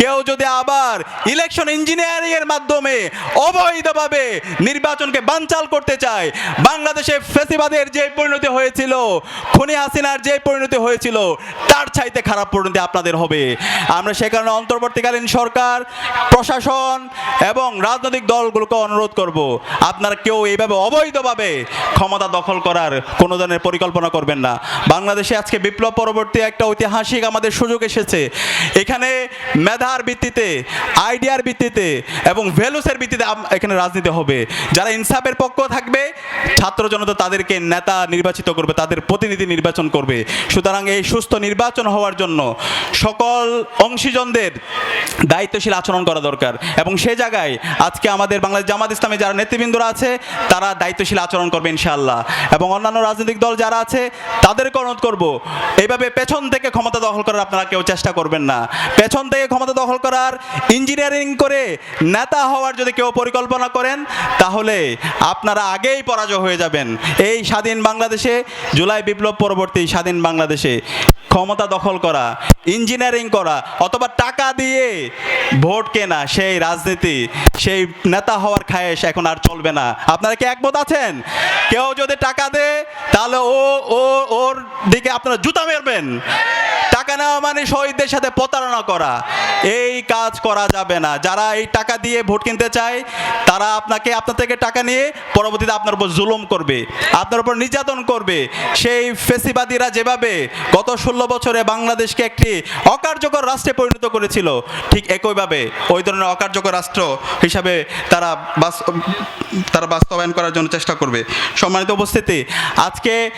কেউ যদি আবার ইলেকশন ইঞ্জিনিয়ারিং এর মাধ্যমে অবৈধভাবে নির্বাচনকে বানচাল করতে চায়, বাংলাদেশে ফেসিবাদের যে পরিণতি হয়েছিল, খুনি হাসিনার যে পরিণতি হয়েছিল, তার চাইতে খারাপ পরিণতি আপনাদের হবে। আমরা সে কারণে অন্তর্বর্তীকালীন সরকার, প্রশাসন এবং রাজনৈতিক দলগুলোকে অনুরোধ করব, আপনারা কেউ এইভাবে অবৈধভাবে ক্ষমতা দখল করার কোনো ধরনের পরিকল্পনা করবেন না। বাংলাদেশে আজকে বিপ্লব পরবর্তী একটা ঐতিহাসিক আমাদের সুযোগ এসেছে। এখানে মেধার ভিত্তিতে, আইডিয়ার ভিত্তিতে এবং ভ্যালুসের ভিত্তিতে এখানে রাজনীতি হবে। যারা ইনসাফের পক্ষ থাকবে, ছাত্র জনতা তাদেরকে নেতা নির্বাচিত করবে, তাদের প্রতিনিধি নির্বাচন করবে। সুতরাং এই সুস্থ নির্বাচন হওয়ার জন্য সকল অংশীজনদের দায়িত্বশীল আচরণ করা দরকার। এবং সে জায়গায় আজকে আমাদের বাংলাদেশ জামাত ইসলামে যারা নেতৃবৃন্দরা আছে, তারা দায়িত্বশীল আচরণ করবে ইনশাআল্লাহ। এবং অন্যান্য রাজনৈতিক দল যারা আছে, তাদেরকে অনুরোধ করব এইভাবে পেছন থেকে ক্ষমতা দখল করার আপনারা কেউ চেষ্টা করবেন না। পেছন থেকে ক্ষমতা দখল করার ইঞ্জিনিয়ারিং করে নেতা হওয়ার যদি কেউ পরিকল্পনা করেন, তাহলে আপনারা আগেই পরাজয় হয়ে যাবেন। এই স্বাধীন বাংলাদেশে জুলাই বিপ্লব পরবর্তী স্বাধীন বাংলাদেশে ক্ষমতা দখল করা ইঞ্জিনিয়ারিং করা, অথবা টাকা দিয়ে ভোট কেনা, সেই রাজনীতি, সেই নেতা হওয়ার খায়েশ এখন আর চলবে না। আপনারা কি একমত আছেন? কেউ যদি টাকা দেয়, তাহলে ও ও, ওর দিকে আপনারা জুতা মেরবেন। টাকা নেওয়া মানে শহীদদের সাথে প্রতারণা করা। এই কাজ করা যাবে না। যারা এই টাকা দিয়ে ভোট কিনতে চায়, তারা আপনাকে, আপনার থেকে টাকা নিয়ে পরবর্তীতে আপনার উপর জুলুম করবে, আপনার উপর নির্যাতন করবে। সেই ফেসিবাদীরা যেভাবে গত ষোলো বছরে বাংলাদেশকে একটি অকার্যকর রাষ্ট্রে পরিণত করেছিল। ঠিক একইভাবে ওই ধরনের অকার্যকর রাষ্ট্র হিসাবে তারা বাস- তারা বাস্তবায়ন করার জন্য চেষ্টা করবে। সম্মানিত উপস্থিতি, আজকে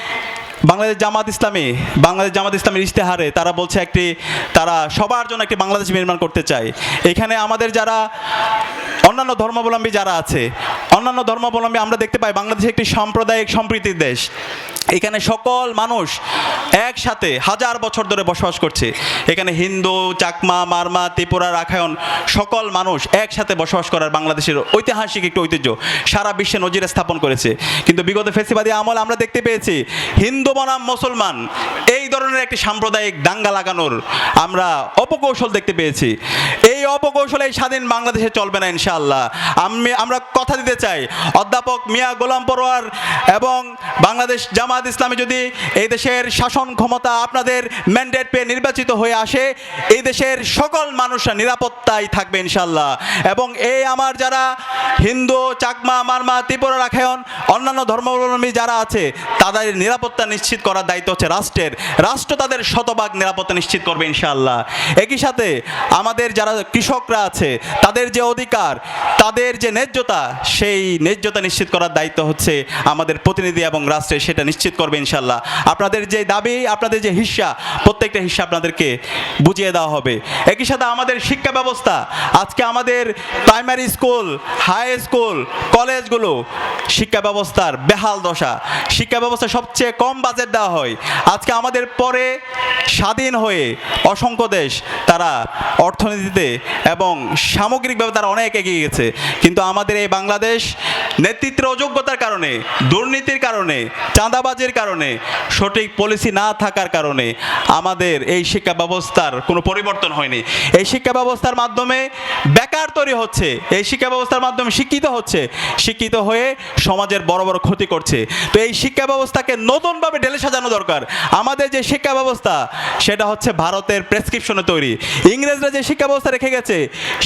বাংলাদেশ জামাত ইসলামী, বাংলাদেশ জামাত ইসলামের ইশতেহারে তারা বলছে একটি, তারা সবার জন্য একটি বাংলাদেশ নির্মাণ করতে চায়। এখানে আমাদের যারা অন্যান্য ধর্মাবলম্বী যারা আছে, অন্যান্য ধর্মাবলম্বী আমরা দেখতে পাই, বাংলাদেশ একটি সাম্প্রদায়িক সম্প্রীতির দেশ। এখানে সকল মানুষ একসাথে হাজার বছর ধরে বসবাস করছে। এখানে হিন্দু, চাকমা, মারমা, ত্রিপুরা রাখায়ন সকল মানুষ একসাথে বসবাস করার বাংলাদেশের ঐতিহাসিক একটি ঐতিহ্য সারা বিশ্বে নজির স্থাপন করেছে। কিন্তু বিগত ফেসিবাদী আমল আমরা দেখতে পেয়েছি, হিন্দু বনাম মুসলমান, এই ধরনের একটি সাম্প্রদায়িক দাঙ্গা লাগানোর আমরা অপকৌশল দেখতে পেয়েছি। এই অপকৌশল স্বাধীন বাংলাদেশে চলবে না ইনশাআল্লাহ। আমি, আমরা কথা দিতে চাই। অধ্যাপক মিয়া গোলাম পরোয়ার এবং বাংলাদেশ জামাত ইসলামী যদি এই দেশের শাসন ক্ষমতা আপনাদের ম্যান্ডেট পেয়ে নির্বাচিত হয়ে আসে, এই দেশের সকল মানুষরা নিরাপত্তায় থাকবে ইনশাল্লাহ এবং এই আমার যারা হিন্দু, চাকমা, মারমা, ত্রিপুরা রাখায়ন অন্যান্য ধর্মাবলম্বী যারা আছে, তাদের নিরাপত্তা নিশ্চিত করার দায়িত্ব হচ্ছে রাষ্ট্রের। রাষ্ট্র তাদের শতভাগ নিরাপত্তা নিশ্চিত করবে ইনশাআল্লাহ। একই সাথে আমাদের যারা কৃষকরা আছে, তাদের যে অধিকার, তাদের যে ন্যায্যতা, সেই ন্যায্যতা নিশ্চিত করার দায়িত্ব হচ্ছে আমাদের প্রতিনিধি এবং রাষ্ট্রের সেটা নিশ্চিত করবে ইনশাল্লাহ। আপনাদের যে দাবি, আপনাদের যে হিস্সা প্রত্যেকটা হিস্সা আপনাদেরকে বুঝিয়ে দেওয়া হবে। একই সাথে আমাদের শিক্ষা ব্যবস্থা, আজকে আমাদের প্রাইমারি স্কুল হাই স্কুল কলেজগুলো শিক্ষা ব্যবস্থার বেহাল দশা। শিক্ষা ব্যবস্থা সবচেয়ে কম বাজেট দেওয়া হয়। আজকে আমাদের পরে স্বাধীন হয়ে অসংখ্য দেশ তারা অর্থনীতিতে এবং সামগ্রিকভাবে তারা অনেক এগিয়ে গেছে। কিন্তু আমাদের এই বাংলাদেশ নেতৃত্বের অযোগ্যতার কারণে, দুর্নীতির কারণে, চাঁদাবাজির কারণে, সঠিক পলিসি না থাকার কারণে আমাদের এই শিক্ষা ব্যবস্থার কোনো পরিবর্তন হয়নি। এই শিক্ষা ব্যবস্থার মাধ্যমে বেকার তৈরি হচ্ছে, এই শিক্ষা ব্যবস্থার মাধ্যমে শিক্ষিত হচ্ছে, শিক্ষিত হয়ে সমাজের বড় বড় ক্ষতি করছে। তো এই শিক্ষা ব্যবস্থাকে নতুনভাবে ঢেলে সাজানো দরকার। আমাদের যে শিক্ষা ব্যবস্থা, সেটা হচ্ছে ভারতের প্রেসক্রিপশনে তৈরি। ইংরেজরা যে শিক্ষা ব্যবস্থা রেখে গেছে,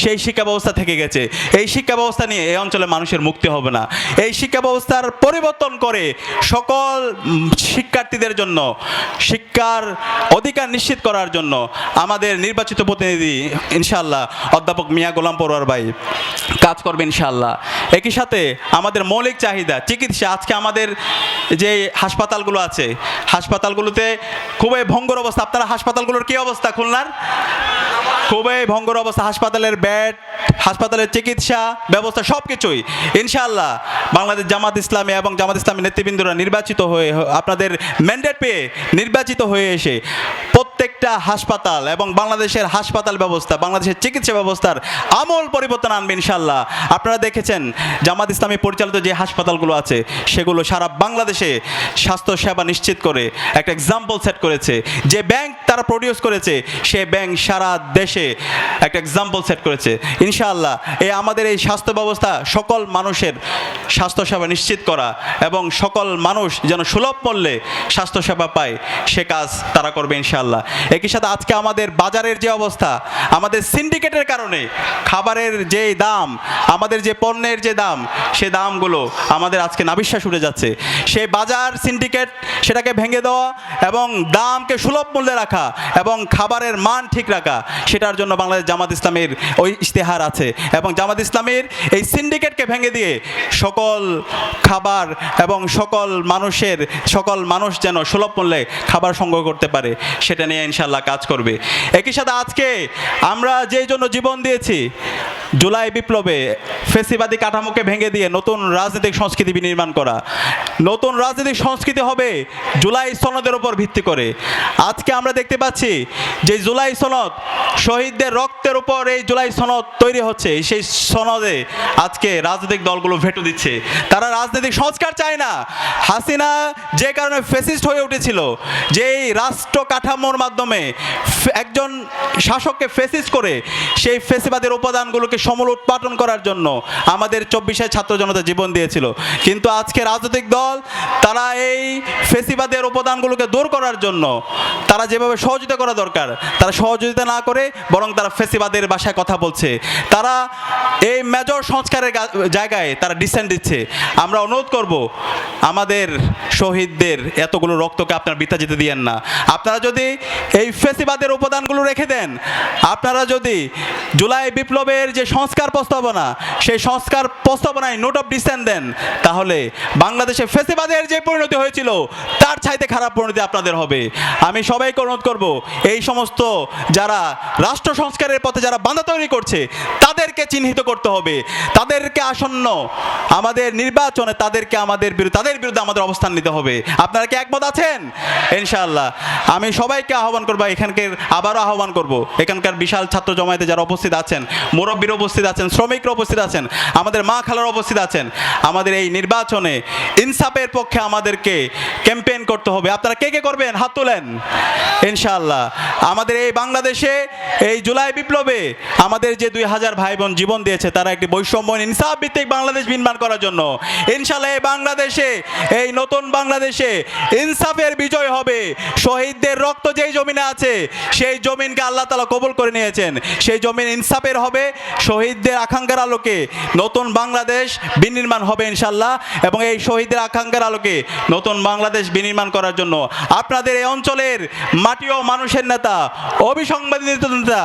সেই শিক্ষা ব্যবস্থা থেকে গেছে। এই শিক্ষা ব্যবস্থা নিয়ে এই অঞ্চলে মানুষের মুক্তি হবে না। এই শিক্ষা ব্যবস্থার পরিবর্তন করে সকল শিক্ষার্থীদের জন্য, শিক্ষার অধিকার নিশ্চিত করার জন্য আমাদের নির্বাচিত প্রতিনিধি ইনশাল্লাহ অধ্যাপক মিয়া গোলাম পড়ুয়ার ভাই, কাজ করবে ইনশাল্লাহ একই সাথে আমাদের মৌলিক চাহিদা, চিকিৎসা, আজকে আমাদের যে হাসপাতালগুলো আছে, হাসপাতালগুলোতে খুবই ভঙ্গুর অবস্থা। আপনারা হাসপাতালগুলোর কি অবস্থা খুলনার? খুবই ভঙ্গর অবস্থা, হাসপাতালের বেড, হাসপাতালের চিকিৎসা ব্যবস্থা সব কিছুই ইনশাআল্লাহ বাংলাদেশ জামাত ইসলামী এবং জামাত ইসলামী নেতৃবৃন্দরা নির্বাচিত হয়ে, আপনাদের ম্যান্ডেট পেয়ে নির্বাচিত হয়ে এসে প্রত্যেকটা হাসপাতাল এবং বাংলাদেশের হাসপাতাল ব্যবস্থা, বাংলাদেশের চিকিৎসা ব্যবস্থার আমল পরিবর্তন আনবে ইনশাল্লাহ আপনারা দেখেছেন জামাত ইসলামী পরিচালিত যে হাসপাতালগুলো আছে, সেগুলো সারা বাংলাদেশে স্বাস্থ্য সেবা নিশ্চিত করে একটা এক্সাম্পল সেট করেছে। যে ব্যাংক তারা প্রডিউস করেছে, সে ব্যাংক সারা দেশে একটা এক্সাম্পল সেট করেছে। ইনশাআল্লাহ এ আমাদের এই স্বাস্থ্য ব্যবস্থা সকল মানুষের স্বাস্থ্যসেবা নিশ্চিত করা এবং সকল মানুষ যেন সুলভ মূল্যে স্বাস্থ্যসেবা পায়, সে কাজ তারা করবে ইনশাআল্লাহ। একই সাথে আজকে আমাদের বাজারের যে অবস্থা, আমাদের সিন্ডিকেটের কারণে খাবারের যে দাম, আমাদের যে পণ্যের যে দাম, সে দামগুলো আমাদের আজকে নাবিশ্বাস উঠে যাচ্ছে। সে বাজার সিন্ডিকেট সেটাকে ভেঙে দেওয়া এবং দামকে সুলভ মূল্যে রাখা এবং খাবারের মান ঠিক রাখা, সেটার জন্য বাংলাদেশ জামাত ইসলামের ওই ইশতেহার আছে এবং জামাত ইসলামের এই সিন্ডিকেটকে ভেঙে দিয়ে সকল খাবার এবং সকল মানুষের, সকল মানুষ যেন সুলভ মূল্যে খাবার সংগ্রহ করতে পারে, সেটা নিয়ে ইনশাল্লাহ কাজ করবে। একই সাথে আজকে আমরা যেই জন্য জীবন দিয়েছি জুলাই বিপ্লবে ফেসিবাদী কাঠামোকে ভেঙে দিয়ে নতুন রাজনৈতিক সংস্কৃতি বিনির্মাণ করা। নতুন রাজনৈতিক সংস্কৃতি হবে জুলাই সনদের উপর ভিত্তি করে। আজকে আমরা দেখতে পাচ্ছি যে জুলাই সনদ শহীদদের রক্তের উপর এই জুলাই সনদ তৈরি হচ্ছে। সেই সনদে আজকে রাজনৈতিক দলগুলো ভেটো দিচ্ছে। তারা রাজনৈতিক সংস্কার চায় না। হাসিনা যে কারণে ফেসিস্ট হয়ে উঠেছিল, যে এই রাষ্ট্র কাঠামোর মাধ্যমে একজন শাসককে ফেসিস্ট করে সেই ফেসিবাদের উপাদানগুলোকে সমূল উৎপাদন করার জন্য আমাদের চব্বিশে ছাত্র জনতা জীবন দিয়েছিল। কিন্তু আজকে রাজনৈতিক দল, তারা এই ফেসিবাদের উপাদানগুলোকে দূর করার জন্য তারা যেভাবে সহযোগিতা করা দরকার, তারা সহযোগিতা না করে বরং তারা ফেসিবাদের ভাষায় কথা বলছে। তারা এই মেজর সংস্কারের জায়গায় তারা ডিসেন্ট দিচ্ছে। আমরা অনুরোধ করব, আমাদের শহীদদের এতগুলো রক্তকে আপনারা বৃথা যেতে দিয়েন না। আপনারা যদি এই ফেসিবাদের উপাদানগুলো রেখে দেন, আপনারা যদি জুলাই বিপ্লবের যে সংস্কার প্রস্তাবনা সেই সংস্কার প্রস্তাবনায় নোট অফ ডিসেন্ট দেন। তাহলে বাংলাদেশে ফেসিবাদের যে পরিণতি হয়েছিল, তার চাইতে খারাপ পরিণতি আপনাদের হবে। আমি সবাইকে অনুরোধ করব, এই সমস্ত যারা রাষ্ট্র সংস্কারের পথে যারা বাধা তৈরি করছে, তাদেরকে চিহ্নিত করতে হবে। তাদেরকে আসন্ন আমাদের নির্বাচনে তাদেরকে আমাদের বিরুদ্ধে, তাদের বিরুদ্ধে আমাদের অবস্থান নিতে হবে। আপনারা কি একমত আছেন? ইনশাআল্লাহ। আমি সবাইকে আহ্বান করব, এখানকার আবারও আহ্বান করব। এখানকার বিশাল ছাত্র জমায়েতে যারা উপস্থিত আছেন, মুরব্বীর উপস্থিত আছেন, শ্রমিকরা উপস্থিত আছেন আমাদের মা খালারা উপস্থিত আছেন, আমাদের এই নির্বাচনে ইনসাফের পক্ষে আমাদেরকে ক্যাম্পেইন করতে হবে। আপনারা কে কে করবেন? হাত তোলেন। ইনশাআল্লাহ। আমাদের এই বাংলাদেশে এই জুলাই বিপ্লবে আমাদের যে দুই হাজার ভাই বোন জীবন দিয়েছে, তারা একটি বৈষম্য ইনসাফ ভিত্তিক বাংলাদেশ নির্মাণ করার জন্য ইনশাআল্লাহ এই বাংলাদেশে, এই নতুন বাংলাদেশে ইনসাফের বিজয় হবে। শহীদদের রক্ত যেই জমিনে আছে, সেই জমিনকে আল্লাহ তালা কবুল করে নিয়েছেন। সেই জমিন ইনসাফের হবে। শহীদদের আকাঙ্ক্ষার আলোকে নতুন বাংলাদেশ বিনির্মাণ হবে ইনশাল্লাহ এবং এই শহীদের আকাঙ্ক্ষার আলোকে নতুন বাংলাদেশ বিনির্মাণ করার জন্য আপনাদের এই অঞ্চলের মাটি ও মানুষের নেতা অবিসংবাদিত নেতা,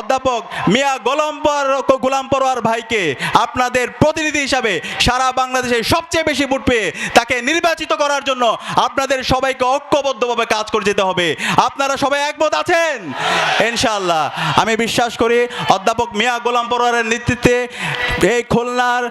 অধ্যাপক মিয়া গোলাম্পর গোলাম পরোয়ার ভাইকে আপনাদের প্রতিনিধি হিসাবে সারা বাংলাদেশে সবচেয়ে বেশি ভোট পেয়ে তাকে নির্বাচিত করার জন্য আপনাদের সবাইকে ঐক্যবদ্ধভাবে কাজ করে যেতে হবে। আপনারা সবাই একমত আছেন? ইনশাআল্লাহ। আমি বিশ্বাস করি অধ্যাপক মিয়া গোলাম পরোয়ারের নেতৃত্বে এই খুলনার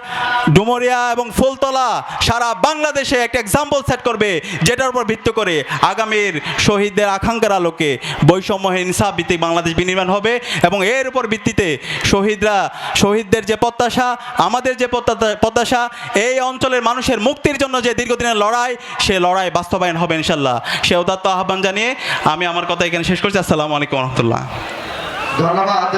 ডুমরিয়া এবং ফুলতলা সারা বাংলাদেশে একটা এক্সাম্পল সেট করবে, যেটার উপর ভিত্তি করে আগামীর শহীদদের আকাঙ্ক্ষার আলোকে বৈষম্যহীন ইনসাফ ভিত্তিক বাংলাদেশ বিনির্মাণ হবে এবং এর উপর ভিত্তিতে শহীদরা, শহীদদের যে প্রত্যাশা, আমাদের যে প্রত্যাশা- প্রত্যাশা, এই অঞ্চলের মানুষের মুক্তির জন্য যে দীর্ঘদিনের লড়াই, সে লড়াই বাস্তবায়ন হবে ইনশাল্লাহ সে উদাত্ত আহ্বান জানিয়ে আমি আমার কথা এখানে শেষ করছি। আসসালামু আলাইকুম রহমতুল্লাহ। ধন্যবাদ।